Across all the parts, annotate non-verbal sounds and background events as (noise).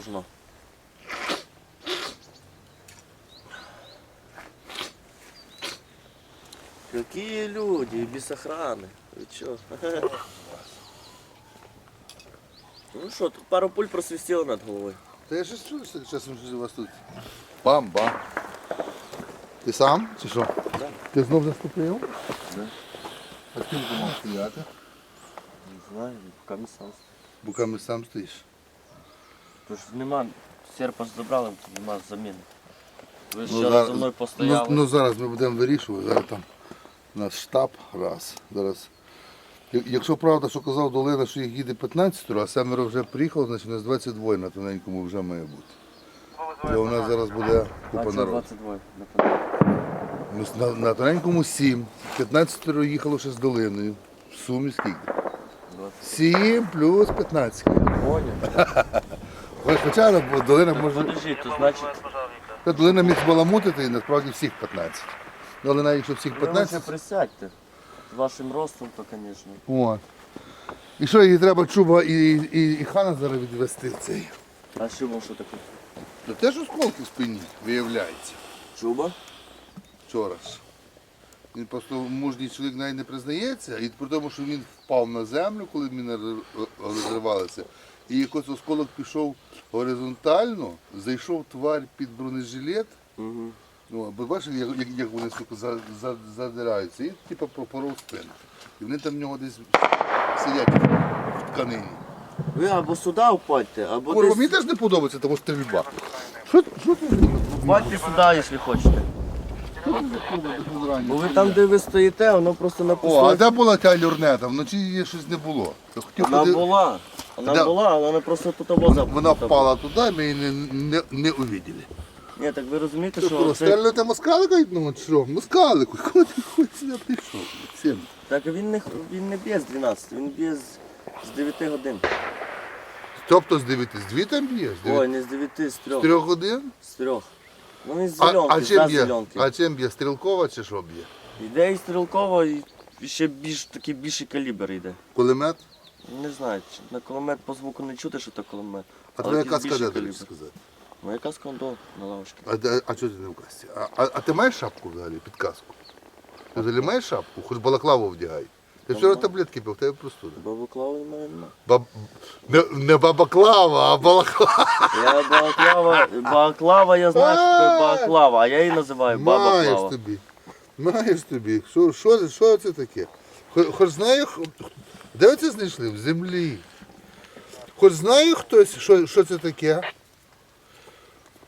должно. Какие люди, без охраны. Вы чё? (laughs) Ну що, тут пару пуль просвистіло над головою. Та я щось чую, часом щось у вас тут. Бам-бам. Ти сам чи що? Да. Ти знов заступив? Да. А ти мав стояти? Не знаю, не сам. Буками сам стоїш. Тож нема, серпа ж забрали, нема заміни. Ви Ну, вчора зараз- за мною Ну, постояли. ну зараз ми будемо вирішувати. Зараз там у нас штаб раз. Зараз. Я- Якщо правда, що казав Долина, що їх їде 15, а семеро вже приїхало, значить у нас 22 на тоненькому вже має бути. Бо у нас зараз буде купа народу. 22, не пам'ятаю. Ну, На, на тоненькому 7, 15 їхало ще з долиною. В сумі скільки? 20. 7 плюс 15. Понял. (laughs) Хоч- Хоча долина може. Подожди, то значить, Та Долина міг баламутити і насправді всіх 15. Ну, але навіть якщо всіх ви лучше 15. присядьте. Вашим ростом, то, звісно. От. І що, їй треба чуба і, і, і хана зараз відвести цей. А що вам що таке? Та теж осколки в спині, виявляється. Чуба? Вчора ж. Він просто мужній чоловік навіть не признається, і при тому, що він впав на землю, коли міни розривалися, і якось осколок пішов горизонтально, зайшов тварь під бронежилет. Угу. Ну, бо бачиш, як, як, як вони сука, за, за, задираються, і типу пропоров спину. І вони там в нього десь сидять в тканині. Ви або сюди впадьте, або Курва, мені десь... теж не подобається тому стрільба. Що, що ти Впадьте сюди, якщо хочете. Бо ви там, де ви стоїте, воно просто на О, а де була ця люрнета? Вночі її щось не було. Я хотів Вона ходи- була. Вона Да. була, але вона просто тут воза. Вона впала туди, ми її не, не, не увидели. Ні, так ви розумієте, Що, це... розстрілюєте москалика? Ну, що, москалику, куди (laughs) ти хоч сюди прийшов? Сім. Так він не, він не б'є з 12, він б'є з, з 9 годин. Тобто з 9, з 2 там б'є? З 9? Ой, не з 9, з 3. З 3 годин? З 3. Ну він з А, зеленки, а за чим б'є? зеленки. А чим б'є? Стрілкова чи що б'є? Йде і стрілково, і ще більш, такий більший калібр йде. Кулемет? Не знаю, чи на кулемет по звуку не чути, що це кулемет. А твоя казка де тобі сказати? Моя казка он до, на лавочці. А, де- а чого ти не в касті? А, а, а ти маєш шапку взагалі під каску? Ти взагалі маєш шапку? Хоч балаклаву вдягай. Ти вчора таблетки пив, в тебе простуда. Бабу клаву в мене нема. Баб... Не, не бабаклава, а балаклава. Я балаклава, балаклава, я знаю, що таке балаклава, а я її називаю баба Маєш клава. тобі. Маєш тобі. Що, що, що це таке? Хоч, хоч знає, х- де ви це знайшли? В землі. Хоч знає хтось, що, що це таке?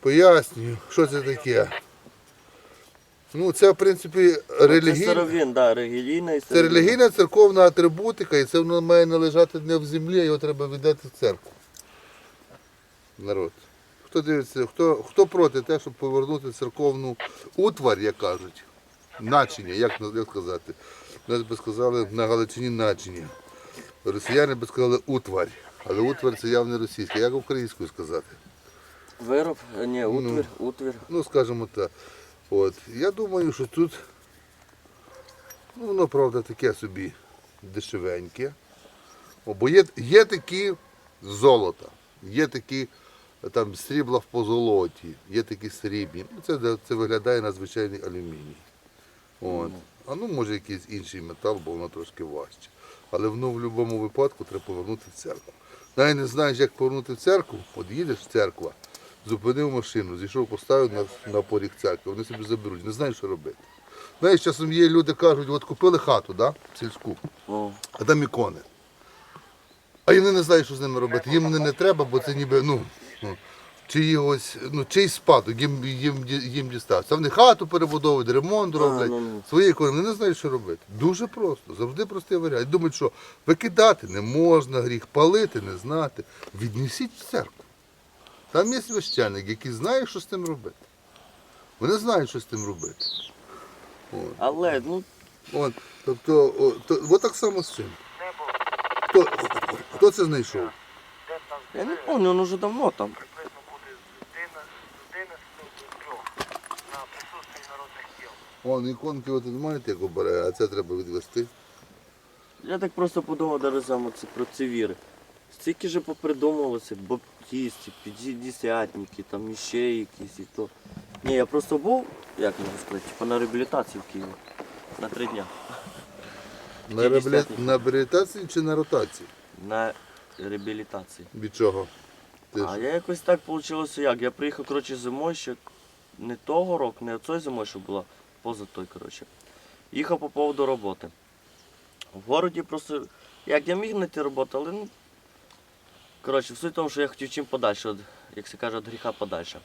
Пояснюю, що це таке. Ну, це, в принципі, Це релігійна, сировин, да, релігійна і це релігійна церковна атрибутика, і це воно має належати не в землі, а його треба віддати в церкву. Народ. Хто дивиться, хто, хто проти те, щоб повернути церковну утвар, як кажуть, начиня, як, як сказати? Нас би сказали на Галичині начиня. Росіяни би сказали утварь. Але утвар це явно російське. Як українською сказати? Вироб, ні, утвір, утвір. Ну, скажімо так. От. Я думаю, що тут, ну, воно, правда, таке собі дешевеньке. О, бо є, є такі золота, є такі там срібла в позолоті, є такі срібні. Ну, це, це виглядає на звичайний алюміній. От. А ну, може, якийсь інший метал, бо воно трошки важче. Але воно в будь-якому випадку треба повернути в церкву. Навіть не знаєш, як повернути в церкву, от їдеш в церква, зупинив машину, зійшов, поставив на, на поріг церкви, вони собі заберуть, не знають, що робити. Знаєш, часом є люди кажуть, от купили хату, да, сільську, а там ікони. А вони не знають, що з ними робити. Їм вони не треба, бо це ніби, ну, ну чиїсь, ну, чийсь спадок, їм, їм, їм дістався. Вони хату перебудовують, ремонт роблять, ну, ну. свої ікони, вони не знають, що робити. Дуже просто, завжди простий варіант. Думають, що викидати не можна гріх, палити не знати. Віднесіть в церкву. Там є священник, який знає, що з тим робити. Вони знають, що з тим робити. От. але, ну, От, тобто, о, то, от так само з цим. Хто, хто це знайшов? я не пам'ятаю, він вже давно там. приблизно буде з 11 з 11 до 3 на присутствии народних діл. Вон іконки от маєте, як обере, а це треба відвести. Я так просто подумав це про ці віри. Стільки же попридумувалося, бо шахтісти, піддесятники, там іще якісь і то. Ні, я просто був, як можна сказати, типу на реабілітації в Києві. На три дня. На, реабілі... на реабілітації чи на ротації? На реабілітації. Від чого? Ти А ж- я якось так вийшло, як. Я приїхав коротше, зимою ще не того року, не оцей зимою, що була, поза той, коротше. Їхав по поводу роботи. В городі просто, як я міг знайти роботу, але ну. Коротше, в суть тому, що я хотів чим подальше, от, як се каже, від гріха подальше.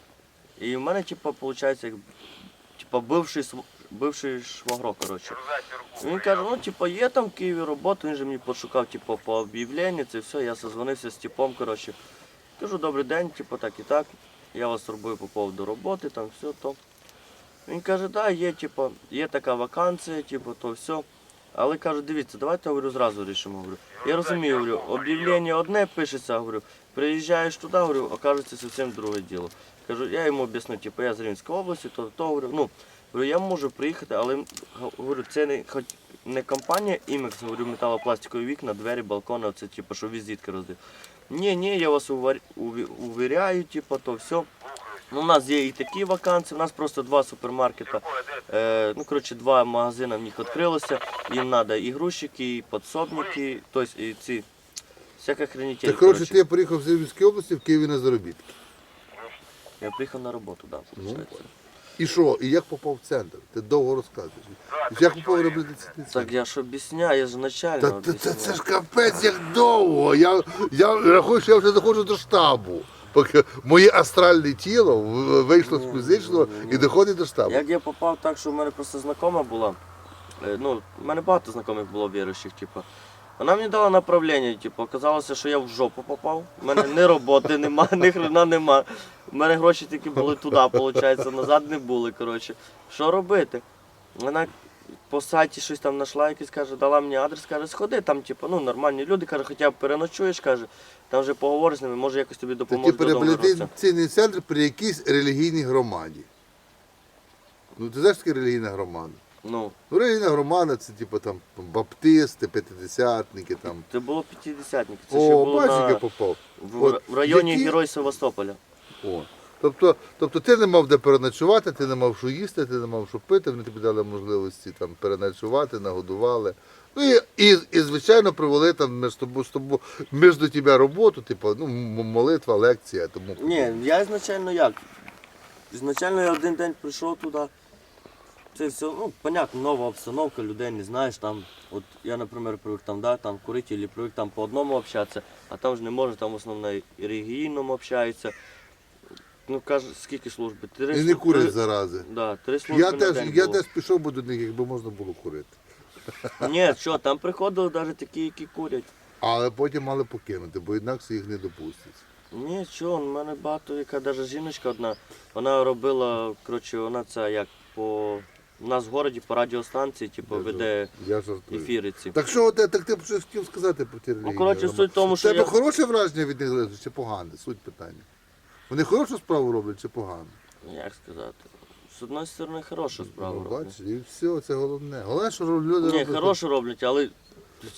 І в мене, типу, виходить, як типу, бивший, бивший швагро, коротше. Він каже, ну типу, є там в Києві робота, він же мені пошукав, типу, по об'явленню, це все, я созвонився з типом, коротше. Кажу, добрий день, типу, так і так. Я вас турбую по поводу роботи, там все то. Він каже, да, є, типу, є така вакансія, типу, то все. Але кажу, дивіться, давайте говорю, зразу рішимо. Говорю. Я розумію, говорю, об'явлення одне пишеться, говорю, приїжджаєш туди, говорю, окажеться зовсім друге діло. Кажу, я йому об'ясню, типу, я з Рівненської області, то, то говорю, ну, говорю, я можу приїхати, але говорю, це не не компанія Імекс, говорю, металопластикові вікна, двері, балкони, оце типу, що візитки роздаю. Ні, ні, я вас увар- увіряю, типу, то все. Ну, у нас є і такі вакансії, у нас просто два супермаркета, е, ну, коротше, два магазини в них відкрилося, їм треба і грузчики, і підсобники, тобто і ці, всяка хренітель. Так, коротше, ти приїхав з Рівненської області в Києві на заробітки. Я приїхав на роботу, так, да, виходить. І що? І як попав в центр? Ти довго розказуєш. Як попав в реабілітаційний Так я ж об'ясняю, я ж начально Та, та, та це ж капець як довго. Я, я рахую, що я вже заходжу до штабу. Поки моє астральне тіло вийшло з фізичного і доходить до штабу. Як я попав так, що в мене просто знайома була. е, Ну, в мене багато знайомих було віруючих, типу. Вона мені дала направлення, типу, оказалося, що я в жопу попав. У мене ні роботи нема, (laughs) ні хрена нема. У мене гроші тільки були туди, виходить, назад не були. коротше. Що робити? Вона по сайті щось там знайшла, якийсь каже, дала мені адрес, каже, сходи, там, типу, ну, нормальні люди, каже, хоча б переночуєш, каже, там вже поговориш з ними, може якось тобі допоможуть типу додому вернутися. реабілітаційний центр при якійсь релігійній громаді. Ну, ти знаєш, що таке релігійна громада? Ну, Ну, релігійна громада це типу там баптисти, п'ятидесятники там. це було п'ятидесятник. Це ще О, було бачиш, на... як я попав. В, От в районі які- Герой Севастополя. О. Тобто, тобто ти не мав де переночувати, ти не мав що їсти, ти не мав що пити, вони тобі дали можливості там переночувати, нагодували. Ну і, і, і звичайно, провели там між тобою, з тобою, між до тебе роботу, типу, ну, молитва, лекція, тому Ні, я ізначально як? Ізначально я один день прийшов туди. Це все, ну, понятно, нова обстановка, людей не знаєш, там, от я, наприклад, привик там, да, там курити, або привик там по одному общатися, а там ж не можна, там в основному і релігійному общаються. Ну, каже, скільки служби? Три і не служби- курять зарази. Да, три служби Я на теж, день я було. теж пішов би до них, якби можна було курити. (laughs) Ні, що, там приходили навіть такі, які курять. Але потім мали покинути, бо інакше їх не допустять. Ні, що, у мене багато, яка навіть жіночка одна, вона робила, коротше, вона це як по. У нас в городі по радіостанції, типу, Я веде Я жартую. ефіри ці. Так що ти, так ти б щось хотів сказати про ті релігійні? коротше, суть в тому, що тебе я- хороше враження від них лежить чи погане? Суть питання. Вони хорошу справу роблять чи погано? Як сказати? З одної сторони, справа. Ну, роблять. бачиш, і все, це головне. Головне, що люди Ні, роблять. хорошу роблять, але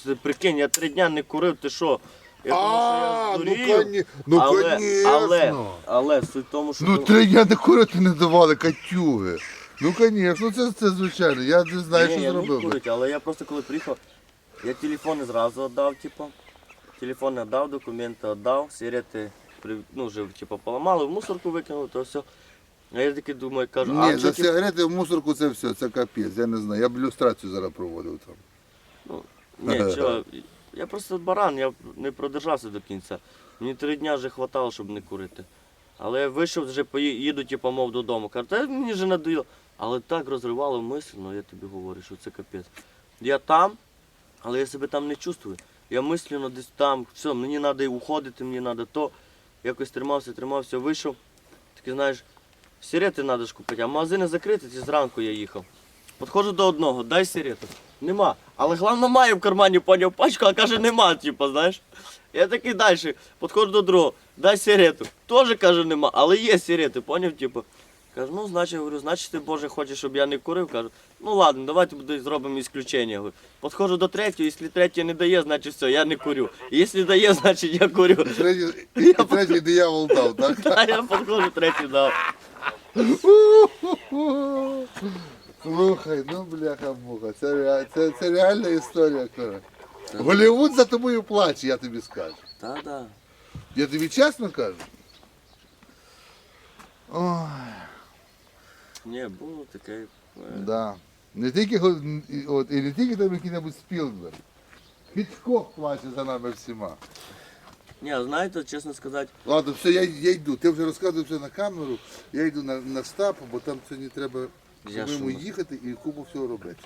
ти прикинь, я три дня не курив, ти що? Я А, думав, ну, що я здурів. коні... ну але, конечно. але, але суть в тому, що Ну три дня не курити не давали катюги. Ну, звісно, це, це звичайно. Я не знаю, Ні, що я не зробив. би. курить, але я просто коли приїхав, я телефони зразу віддав, типу. Телефони віддав, документи віддав, сигарети ну, вже типу, поламали, в мусорку викинули, то все. А я такий думаю, кажу, а Ні, за ти... сигарети в мусорку це все, це капець, я не знаю. Я б ілюстрацію зараз проводив там. Ну, ні, (laughs) що, я просто баран, я не продержався до кінця. Мені три дні вже хватало, щоб не курити. Але я вийшов, вже пої- їду, типу, мов додому. Кажу, та мені вже надоїло. Але так розривало мисль, ну я тобі говорю, що це капець. Я там, але я себе там не чувствую. Я мислено десь там, все, мені треба уходити, мені треба то. Якось тримався, тримався, вийшов. Такий, знаєш, сірети треба ж купити, а магазини закриті, ці зранку я їхав. Подходжу до одного, дай сірету. Нема. Але головне має в кармані, поняв пачку, а каже, нема, типу, знаєш. Я такий далі, підходжу до другого, дай сірету. Теж каже, нема, але є сірети, поняв, типу. Кажу, ну, значить, говорю, значить, ти, Боже, хочеш, щоб я не курив. Кажу, ну ладно, давайте буде зробимо ісключення. Говорю, Підходжу до третього, якщо третє не дає, значить все, я не курю. Якщо дає, значить я курю. Третій, і третій (laughs) диявол дав, так? (laughs) А я підходжу, третій дав. Слухай, ну бляха муха, це, rea- це, це реальна історія. Кора. Голівуд за тобою плаче, я тобі скажу. Та, да. Я тобі чесно кажу. Ой, Ні, було таке. е, да. Не тільки, от, і не тільки там який-небудь Спілберг. Хічкок плаче за нами всіма. Ні, знаєте, чесно сказати, Ладно, все, я, я йду. Ти вже розказував все на камеру, я йду на, на штаб, бо там сьогодні треба Я самому що? їхати і купу всього робити.